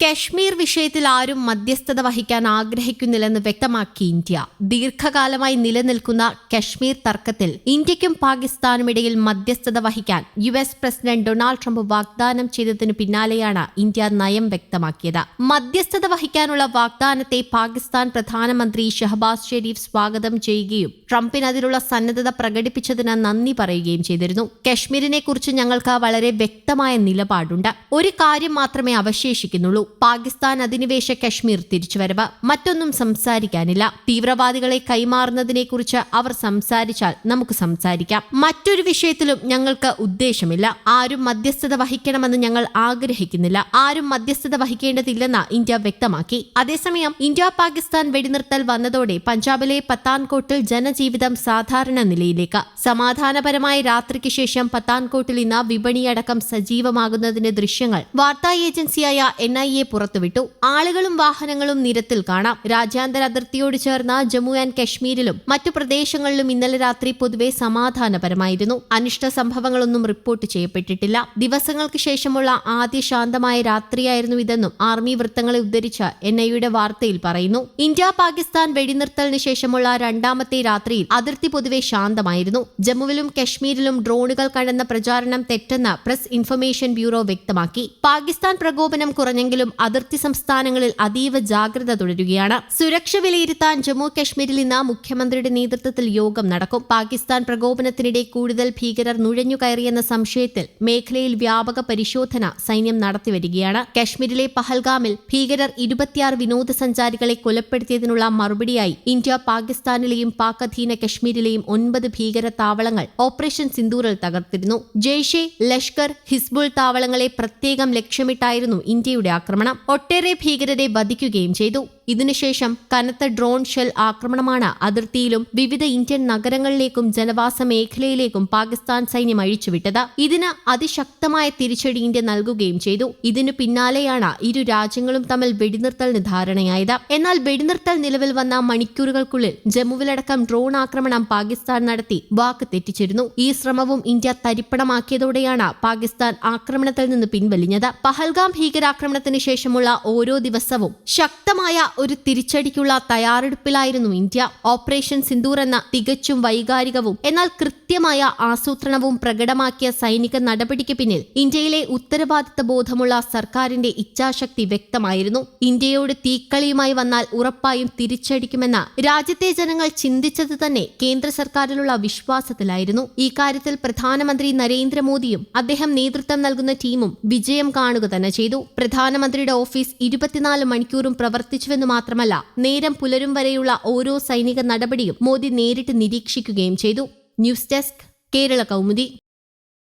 കശ്മീർ വിഷയത്തിൽ ആരും മധ്യസ്ഥത വഹിക്കാൻ ആഗ്രഹിക്കുന്നില്ലെന്ന് വ്യക്തമാക്കി ഇന്ത്യ. ദീർഘകാലമായി നിലനിൽക്കുന്ന കശ്മീർ തർക്കത്തിൽ ഇന്ത്യക്കും പാകിസ്ഥാനും ഇടയിൽ മധ്യസ്ഥത വഹിക്കാൻ U S president Donald Trump വാഗ്ദാനം ചെയ്തതിനു പിന്നാലെയാണ് ഇന്ത്യ നയം വ്യക്തമാക്കിയത്. മധ്യസ്ഥത വഹിക്കാനുള്ള വാഗ്ദാനത്തെ പാകിസ്ഥാൻ പ്രധാനമന്ത്രി ഷഹബാസ് ഷെരീഫ് സ്വാഗതം ചെയ്യുകയും ട്രംപിന് അതിലുള്ള സന്നദ്ധത പ്രകടിപ്പിച്ചതിന് നന്ദി പറയുകയും ചെയ്തിരുന്നു. കശ്മീരിനെക്കുറിച്ച് ഞങ്ങൾക്ക് വളരെ വ്യക്തമായ നിലപാടുണ്ട്. ഒരു കാര്യം മാത്രമേ അവശേഷിക്കുന്നുള്ളൂ. പാകിസ്ഥാൻ അധിനിവേശ കശ്മീർ തിരിച്ചുവരവ്. മറ്റൊന്നും സംസാരിക്കാനില്ല. തീവ്രവാദികളെ കൈമാറുന്നതിനെക്കുറിച്ച് അവർ സംസാരിച്ചാൽ നമുക്ക് സംസാരിക്കാം. മറ്റൊരു വിഷയത്തിലും ഞങ്ങൾക്ക് ഉദ്ദേശമില്ല. ആരും മധ്യസ്ഥത വഹിക്കണമെന്ന് ഞങ്ങൾ ആഗ്രഹിക്കുന്നില്ല. ആരും മധ്യസ്ഥത വഹിക്കേണ്ടതില്ലെന്ന് ഇന്ത്യ വ്യക്തമാക്കി. അതേസമയം ഇന്ത്യ പാകിസ്ഥാൻ വെടിനിർത്തൽ വന്നതോടെ പഞ്ചാബിലെ പത്താൻകോട്ടിൽ ജനജീവിതം സാധാരണ നിലയിലേക്ക്. സമാധാനപരമായ രാത്രിക്ക് ശേഷം പത്താൻകോട്ടിൽ ഇന്ന് വിപണിയടക്കം സജീവമാകുന്നതിന്റെ ദൃശ്യങ്ങൾ വാർത്താ ഏജൻസിയായ എൻ ഐ എ പുറത്തുവിട്ടു. ആളുകളും വാഹനങ്ങളും നിരത്തിൽ കാണാം. രാജ്യാന്തര അതിർത്തിയോട് ചേർന്ന ജമ്മു ആൻഡ് കശ്മീരിലും മറ്റു പ്രദേശങ്ങളിലും ഇന്നലെ രാത്രി പൊതുവെ സമാധാനപരമായിരുന്നു. അനിഷ്ട സംഭവങ്ങളൊന്നും റിപ്പോർട്ട് ചെയ്യപ്പെട്ടിട്ടില്ല. ദിവസങ്ങൾക്ക് ശേഷമുള്ള ആദ്യ ശാന്തമായ രാത്രിയായിരുന്നു ഇതെന്നും ആർമി വൃത്തങ്ങളെ ഉദ്ധരിച്ച എൻ വാർത്തയിൽ പറയുന്നു. ഇന്ത്യ പാകിസ്ഥാൻ വെടിനിർത്തലിന് ശേഷമുള്ള രണ്ടാമത്തെ രാത്രിയിൽ അതിർത്തി പൊതുവെ ശാന്തമായിരുന്നു. ജമ്മുവിലും കശ്മീരിലും ഡ്രോണുകൾ കണ്ടെന്ന പ്രചാരണം തെറ്റെന്ന് പ്രസ് ഇൻഫർമേഷൻ ബ്യൂറോ വ്യക്തമാക്കി. പാകിസ്ഥാൻ പ്രകോപനം കുറഞ്ഞെങ്കിലും അതിർത്തി സംസ്ഥാനങ്ങളിൽ അതീവ ജാഗ്രത തുടരുകയാണ്. സുരക്ഷ വിലയിരുത്താൻ ജമ്മു കശ്മീരിൽ ഇന്ന് മുഖ്യമന്ത്രിയുടെ നേതൃത്വത്തിൽ യോഗം നടക്കും. പാകിസ്ഥാൻ പ്രകോപനത്തിനിടെ കൂടുതൽ ഭീകരർ നുഴഞ്ഞുകയറിയെന്ന സംശയത്തിൽ മേഖലയിൽ വ്യാപക പരിശോധന സൈന്യം നടത്തിവരികയാണ് കശ്മീരിലെ പഹൽഗാമിൽ ഭീകരർ ഇരുപത്തിയാറ് വിനോദസഞ്ചാരികളെ കൊലപ്പെടുത്തിയതിനുള്ള മറുപടിയായി ഇന്ത്യ പാകിസ്ഥാനിലെയും പാക് അധീന കശ്മീരിലെയും ഒൻപത് ഭീകര താവളങ്ങൾ ഓപ്പറേഷൻ സിന്ദൂറിൽ തകർത്തിരുന്നു. ജെയ്ഷെ ലഷ്കർ ഹിസ്ബുൾ താവളങ്ങളെ പ്രത്യേകം ലക്ഷ്യമിട്ടായിരുന്നു ഇന്ത്യയുടെ ആക്രമണം. ഒട്ടേറെ ഭീകരരെ വധിക്കുകയും ചെയ്തു. ഇതിനുശേഷം കനത്ത ഡ്രോൺ ഷെൽ ആക്രമണമാണ് അതിർത്തിയിലും വിവിധ ഇന്ത്യൻ നഗരങ്ങളിലേക്കും ജനവാസ മേഖലയിലേക്കും പാകിസ്ഥാൻ സൈന്യം അഴിച്ചുവിട്ടത്. ഇതിന് അതിശക്തമായ തിരിച്ചടി ഇന്ത്യ നൽകുകയും ചെയ്തു. ഇതിനു പിന്നാലെയാണ് ഇരു രാജ്യങ്ങളും തമ്മിൽ വെടിനിർത്തലിന് ധാരണയായത്. എന്നാൽ വെടിനിർത്തൽ നിലവിൽ വന്ന മണിക്കൂറുകൾക്കുള്ളിൽ ജമ്മുവിലടക്കം ഡ്രോൺ ആക്രമണം പാകിസ്ഥാൻ നടത്തി വാക്ക് തെറ്റിച്ചിരുന്നു. ഈ ശ്രമവും ഇന്ത്യ തരിപ്പണമാക്കിയതോടെയാണ് പാകിസ്ഥാൻ ആക്രമണത്തിൽ നിന്ന് പിൻവലിഞ്ഞത്. പഹൽഗാം ഭീകരാക്രമണത്തിന് ശേഷമുള്ള ഓരോ ദിവസവും ശക്തമായ ഒരു തിരിച്ചടിക്കുള്ള തയ്യാറെടുപ്പിലായിരുന്നു ഇന്ത്യ. ഓപ്പറേഷൻ സിന്ദൂർ എന്ന തികച്ചും വൈകാരികവും എന്നാൽ കൃത്യമായ ആസൂത്രണവും പ്രകടമാക്കിയ സൈനിക നടപടിക്ക് പിന്നിൽ ഇന്ത്യയിലെ ഉത്തരവാദിത്ത ബോധമുള്ള സർക്കാരിന്റെ ഇച്ഛാശക്തി വ്യക്തമായിരുന്നു. ഇന്ത്യയോട് തീക്കളിയുമായി വന്നാൽ ഉറപ്പായും തിരിച്ചടിക്കുമെന്ന രാജ്യത്തെ ജനങ്ങൾ ചിന്തിച്ചത് തന്നെ കേന്ദ്ര സർക്കാരിലുള്ള വിശ്വാസത്തിലായിരുന്നു. ഈ കാര്യത്തിൽ പ്രധാനമന്ത്രി നരേന്ദ്രമോദിയും അദ്ദേഹം നേതൃത്വം നൽകുന്ന ടീമും വിജയം കാണുക തന്നെ ചെയ്തു. പ്രധാനമന്ത്രിയുടെ ഓഫീസ് ഇരുപത്തിനാല് മണിക്കൂറും പ്രവർത്തിച്ചുവെന്ന് മാത്രമല്ല നേരം പുലരും വരെയുള്ള ഓരോ സൈനിക നടപടിയും മോദി നേരിട്ട് നിരീക്ഷിക്കുകയും ചെയ്തു. News desk Kerala Kaumudi.